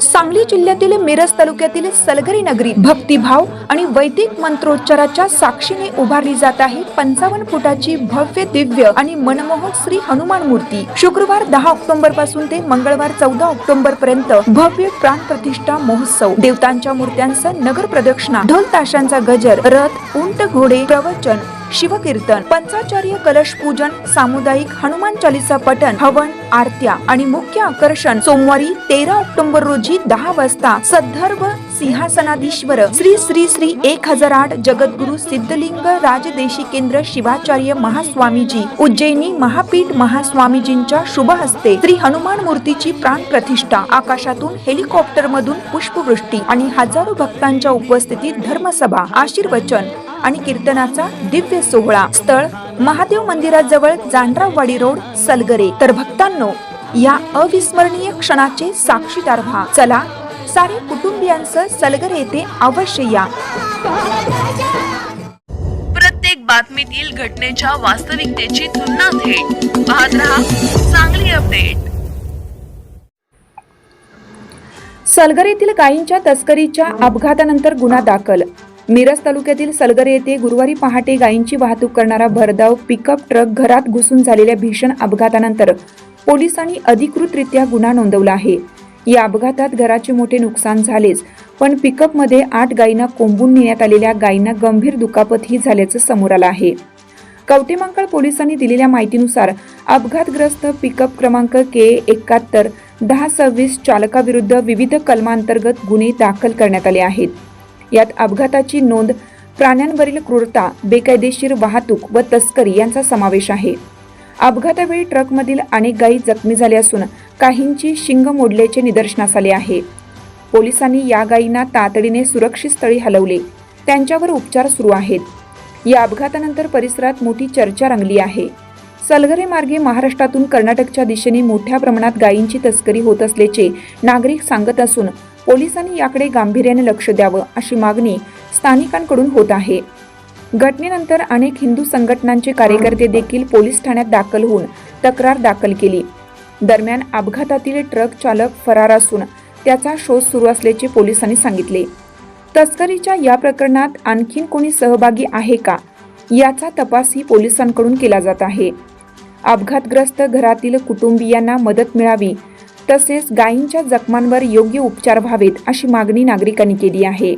सांगली जिल्ह्यातील मिरज तालुक्यातील सलगरी नगरी भक्तिभाव आणि वैदिक मंत्रोच्चाराच्या साक्षीने उभारली जात आहे. पंचावन्न फुटाची भव्य दिव्य आणि मनमोहक श्री हनुमान मूर्ती. शुक्रवार दहा ऑक्टोबरपासून ते मंगळवार चौदा ऑक्टोबर पर्यंत भव्य प्राण प्रतिष्ठा महोत्सव. देवतांच्या मूर्त्यांचं नगर प्रदक्षिणा ढोल ताशांचा गजर रथ उंट घोडे प्रवचन शिवकीर्तन पंचाचार्य कलश पूजन सामुदायिक हनुमान चालीसा पठण हवन आरत्या आणि मुख्य आकर्षण सोमवारी तेरा ऑक्टोबर रोजी दहा वाजता सद्धर्व सिंहासनाधीश्वर श्री श्री श्री एक हजार आठ जगद्गुरु सिद्धलिंग राजदेशी केंद्र शिवाचार्य महास्वामीजी उज्जैनी महापीठ महास्वामीजींच्या शुभ हस्ते श्री हनुमान मूर्तीची प्राण प्रतिष्ठा. आकाशातून हेलिकॉप्टर मधून पुष्पवृष्टी आणि हजारो भक्तांच्या उपस्थितीत धर्मसभा आशीर्वचन आणि कीर्तनाचा दिव्य सोहळा. स्थळ महादेव मंदिराजवळ जांड्रावाडी रोड सलगरे. तर भक्तांनो या अविस्मरणीय क्षणाचे साक्षीदार व्हा. चला सारे कुटुंबियांसह सलगरे येथे अवश्य या. प्रत्येक बातमीतील घटनेच्या वास्तविकतेची तुलना थेट. पाहत रहा चांगली अपडेट. सलगर येथील गायींच्या तस्करीच्या अपघातानंतर गुन्हा दाखल. मिरज तालुक्यातील सलगर येथे गुरुवारी पहाटे गायींची वाहतूक करणारा भरधाव पिकअप ट्रक घरात घुसून झालेल्या भीषण अपघातानंतर पोलिसांनी अधिकृतरित्या गुन्हा नोंदवला आहे. या अपघातात घराचे मोठे नुकसान झालेच पण पिकअपमध्ये आठ गायींना कोंबून नेण्यात आलेल्या गायींना गंभीर दुखापतही झाल्याचं समोर आलं आहे. कवटेमांकाळ पोलिसांनी दिलेल्या माहितीनुसार अपघातग्रस्त पिकअप क्रमांक के एकाहत्तर दहा सव्वीस चालकाविरुद्ध विविध कलमांतर्गत गुन्हे दाखल करण्यात आले आहेत. यात अपघाताची नोंद प्राण्यांवरील क्रूरता बेकायदेशीर वाहतूक व तस्करी यांचा समावेश आहे. अपघातावेळी ट्रकमधील अनेक गायी जखमी झाल्या असून काहींची शिंग मोडल्याचे निदर्शनास आले आहे. पोलिसांनी या गायींना तातडीने सुरक्षित स्थळी हलवले. त्यांच्यावर उपचार सुरू आहेत. या अपघातानंतर परिसरात मोठी चर्चा रंगली आहे. सलगरे मार्गे महाराष्ट्रातून कर्नाटकच्या दिशेने मोठ्या प्रमाणात गायींची तस्करी होत असल्याचे नागरिक सांगत असून पोलिसांनी याकडे गांभीर्याने लक्ष द्यावं अशी मागणी स्थानिकांकडून होत आहे. घटनेनंतर अनेक हिंदू संघटनांचे कार्यकर्ते देखील पोलीस ठाण्यात दाखल होऊन तक्रार दाखल केली. दरम्यान अपघातातील ट्रक चालक फरार असून त्याचा शोध सुरू असल्याचे पोलिसांनी सांगितले. तस्करीच्या या प्रकरणात आणखीन कोणी सहभागी आहे का? याचा तपासही पोलिसांकडून केला जात आहे. अपघातग्रस्त घरातील कुटुंबियांना मदत मिळावी तसेच गायींच्या जखमांवर योग्य उपचार व्हावेत अशी मागणी नागरिकांनी केली आहे.